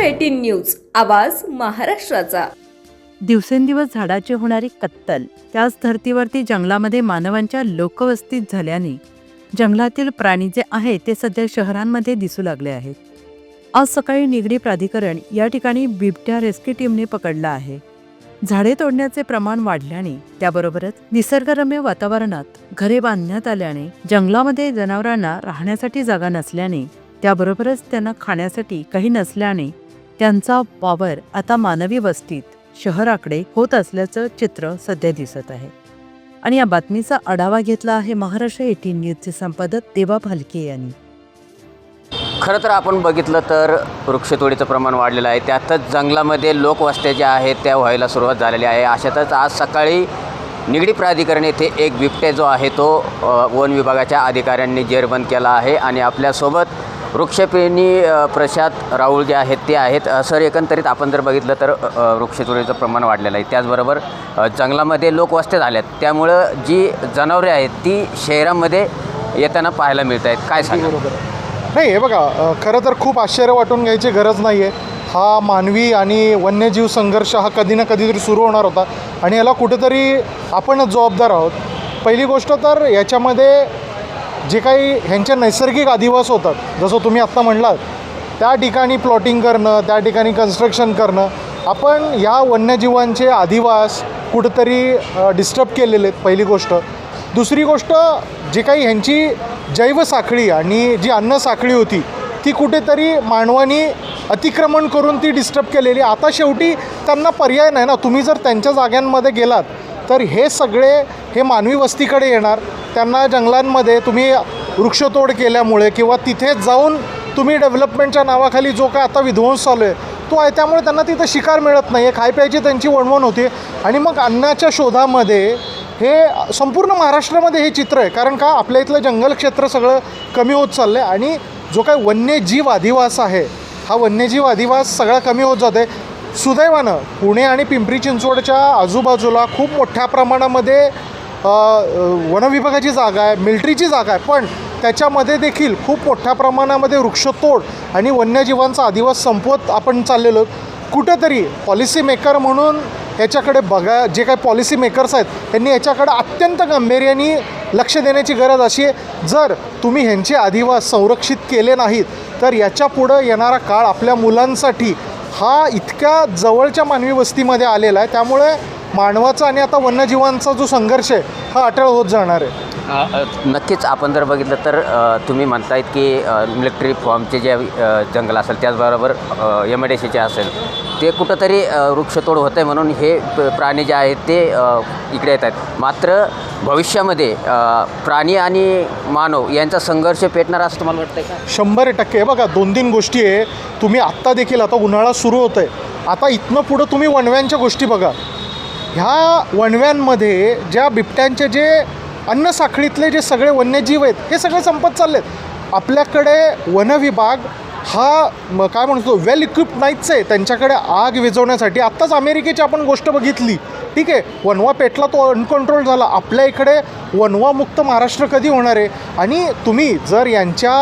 Eighteen news आवाज महाराष्ट्राचा. दिवसेंदिवस झाडाची होणारी कत्तल त्याच धर्तीवरती जंगलामध्ये मानवांच्या लोकवस्तीत झाल्याने जंगलातील प्राणी जे आहे ते सध्या शहरांमध्ये दिसू लागले आहेत. आज सकाळी निगडी प्राधिकरण या ठिकाणी बिबट्या रेस्क्यू टीमने पकडला आहे. झाडे तोडण्याचे प्रमाण वाढल्याने त्याबरोबरच निसर्गरम्य वातावरणात घरे बांधण्यात आल्याने जंगलामध्ये जनावरांना राहण्यासाठी जागा नसल्याने त्याबरोबरच त्यांना खाण्यासाठी काही नसल्याने त्यांचा वावर आता मानवी वस्तीत शहराकडे होत असल्याचं चित्र सध्या दिसत आहे. आणि या बातमीचा आढावा घेतला आहे महाराष्ट्र एटीन न्यूजचे संपादक देवा भालके यांनी. खरं तर आपण बघितलं तर वृक्षतोडीचं प्रमाण वाढलेलं आहे. त्यातच जंगलामध्ये लोकवस्त्या ज्या आहेत त्या व्हायला सुरुवात झालेली आहे. अशातच आज सकाळी निगडी प्राधिकरण येथे एक बिबट्या जो आहे तो वन विभागाच्या अधिकाऱ्यांनी जेरबंद केला आहे. आणि आपल्यासोबत वृक्षप्रेमी अ, प्रशांत राऊळ जे आहेत ते आहेत. सर एकंदरीत आपण जर बघितलं तर अ, वृक्षतोडीचं प्रमाण वाढलेलं आहे. त्याचबरोबर जंगलामध्ये लोक वस्ते झाल्यात. त्यामुळं जी जनावरे आहेत ती शहरामध्ये येताना पाहायला मिळत आहेत काय सांग बरोबर. नाही हे बघा खरं तर खूप आश्चर्य वाटून घ्यायची गरज नाही आहे हा मानवी आणि वन्यजीव संघर्ष हा कधी ना कधीतरी सुरू होणार होता. आणि याला कुठेतरी आपणच जबाबदार आहोत. पहिली गोष्ट तर याच्यामध्ये जे काही ह्यांचे नैसर्गिक अधिवास होतात जसं तुम्ही आत्ता म्हणलात त्या ठिकाणी प्लॉटिंग करणं त्या ठिकाणी कन्स्ट्रक्शन करणं आपण या वन्यजीवांचे अधिवास कुठंतरी डिस्टर्ब केलेले आहेत पहिली गोष्ट. दुसरी गोष्ट जी काही ह्यांची जैवसाखळी आणि जी अन्न साखळी होती ती कुठेतरी मानवानी अतिक्रमण करून ती डिस्टर्ब केलेली. आता शेवटी त्यांना पर्याय नाही ना. तुम्ही जर त्यांच्या जाग्यांमध्ये गेलात तर हे सगळे हे मानवी वस्तीकडे येणार. त्यांना जंगलांमध्ये तुम्ही वृक्षतोड केल्यामुळे किंवा तिथे जाऊन तुम्ही डेव्हलपमेंटच्या नावाखाली जो काय आता विध्वंस चालू आहे तो आहे. त्यामुळे त्यांना तिथं शिकार मिळत नाही. आहे खाय प्यायची त्यांची वणवण होती. आणि मग अन्नाच्या शोधामध्ये हे संपूर्ण महाराष्ट्रामध्ये हे चित्र आहे. कारण का? आपल्या इथलं जंगल क्षेत्र सगळं कमी होत चाललं आहे आणि जो काही वन्यजीव अधिवास आहे हा वन्यजीव अधिवास सगळा कमी होत जात आहे सुदैवानं पुणे आणि पिंपरी चिंचवडच्या आजूबाजूला खूप मोठ्या प्रमाणामध्ये वनविभागाची जागा आहे मिल्ट्रीची जागा आहे पण त्याच्यामध्ये देखील खूप मोठ्या प्रमाणामध्ये वृक्षतोड आणि वन्यजीवांचा अधिवास संपवत आपण चाललेलो कुठंतरी पॉलिसी मेकर म्हणून याच्याकडे बघा जे काही पॉलिसी मेकर्स आहेत त्यांनी याच्याकडे अत्यंत गांभीर्याने लक्ष देण्याची गरज अशी आहे. जर तुम्ही ह्यांचे अधिवास संरक्षित केले नाहीत तर याच्या पुढं येणारा काळ आपल्या मुलांसाठी हा इतक्या जवळच्या मानवी वस्तीमध्ये आलेला आहे. त्यामुळे मानवाचा आणि आता वन्यजीवांचा जो संघर्ष आहे हा अटळ होत जाणार आहे. नक्कीच आपण जर बघितलं तर तुम्ही म्हणतायत की मिलिटरी फॉर्मचे जे जंगल असेल त्याचबरोबर एम डी सीचे असेल ते कुठंतरी वृक्षतोड होतं आहे म्हणून हे प्राणी जे आहेत ते इकडे येत आहेत मात्र भविष्यामध्ये प्राणी आणि मानव यांचा संघर्ष पेटणार असं तुम्हाला वाटतंय का? शंभर टक्के. बघा दोन तीन गोष्टी आहे. तुम्ही आत्ता देखील आता उन्हाळा सुरू होत आहे आता इथनं पुढं तुम्ही वणव्यांच्या गोष्टी बघा. ह्या वणव्यांमध्ये ज्या बिबट्यांचे जे अन्न साखळीतले जे सगळे वन्यजीव आहेत हे सगळे संपत चालले आहेत आपल्याकडे वनविभाग हा म- काय म्हणतो वेल इक्विप्ड नाहीच आहे. त्यांच्याकडे आग विझवण्यासाठी. आत्ताच अमेरिकेची आपण गोष्ट बघितली. ठीक आहे वनवा पेटला तो अनकंट्रोल झाला. आपल्या इकडे वनवामुक्त महाराष्ट्र कधी होणार आहे? आणि तुम्ही जर यांच्या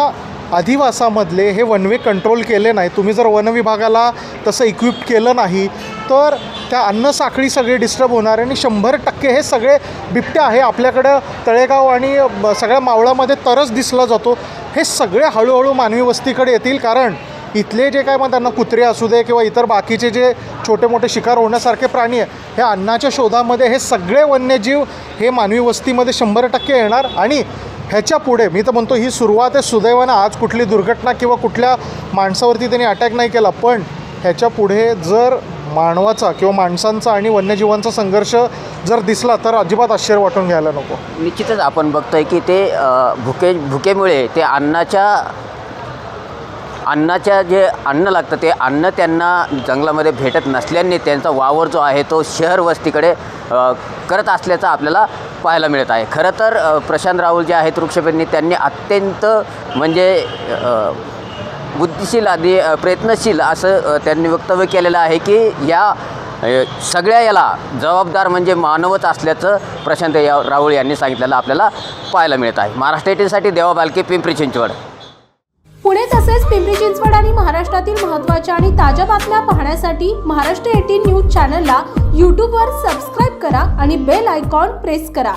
अधिवासामधले हे वनवे कंट्रोल केले नाही तुम्ही जर वनविभागाला तसं इक्विप केलं नाही तर त्या अन्न साखळी सगळी डिस्टर्ब होणार आणि शंभर टक्के हे सगळे बिबट्या आहे आपल्याकडं. तळेगाव आणि ब- सगळ्या मावळामध्ये तरच दिसला जातो. हे सगळे हळूहळू मानवी वस्तीकडे येतील कारण इथले जे काय मग त्यांना कुत्रे असू दे किंवा इतर बाकीचे जे छोटे मोठे शिकार होण्यासारखे प्राणी आहे हे अन्नाच्या शोधामध्ये हे सगळे वन्यजीव हे मानवी वस्तीमध्ये शंभर टक्के येणार आणि ह्याच्या पुढे मी तर म्हणतो ही सुरुवात आहे. सुदैवानं आज कुठली दुर्घटना किंवा कुठल्या माणसावरती त्यांनी अटॅक नाही केला पण ह्याच्या पुढे जर मानवाचा किंवा माणसांचा आणि वन्यजीवांचा संघर्ष जर दिसला तर अजिबात आश्चर्य वाटून घ्यायला नको. निश्चितच आपण बघतोय की ते भुके भुकेमुळे ते अन्नाच्या अन्नाच्या जे अन्न लागतं ते अन्न त्यांना जंगलामध्ये भेटत नसल्याने त्यांचा वावर जो आहे तो शहर वस्तीकडे करत असल्याचं आपल्याला पाहायला मिळत आहे. खरं तर प्रशांत राहुल जे आहेत वृक्षप्रेमी त्यांनी अत्यंत म्हणजे बुद्धिशील आधी प्रयत्नशील असं त्यांनी वक्तव्य केलेलं आहे की या सगळ्या याला जबाबदार म्हणजे मानवच असल्याचं प्रशांत या राहुल यांनी सांगितलेलं आपल्याला पाहायला मिळत आहे. महाराष्ट्र एटीनसाठी देवा बालके पिंपरी चिंचवड. पुणे तसेच पिंपरी चिंचवड आणि महाराष्ट्रातील महत्त्वाच्या आणि ताज्या बातम्या पाहण्यासाठी महाराष्ट्र एटीन न्यूज चॅनलला यूट्यूबवर सबस्क्राईब करा आणि बेल आयकॉन प्रेस करा.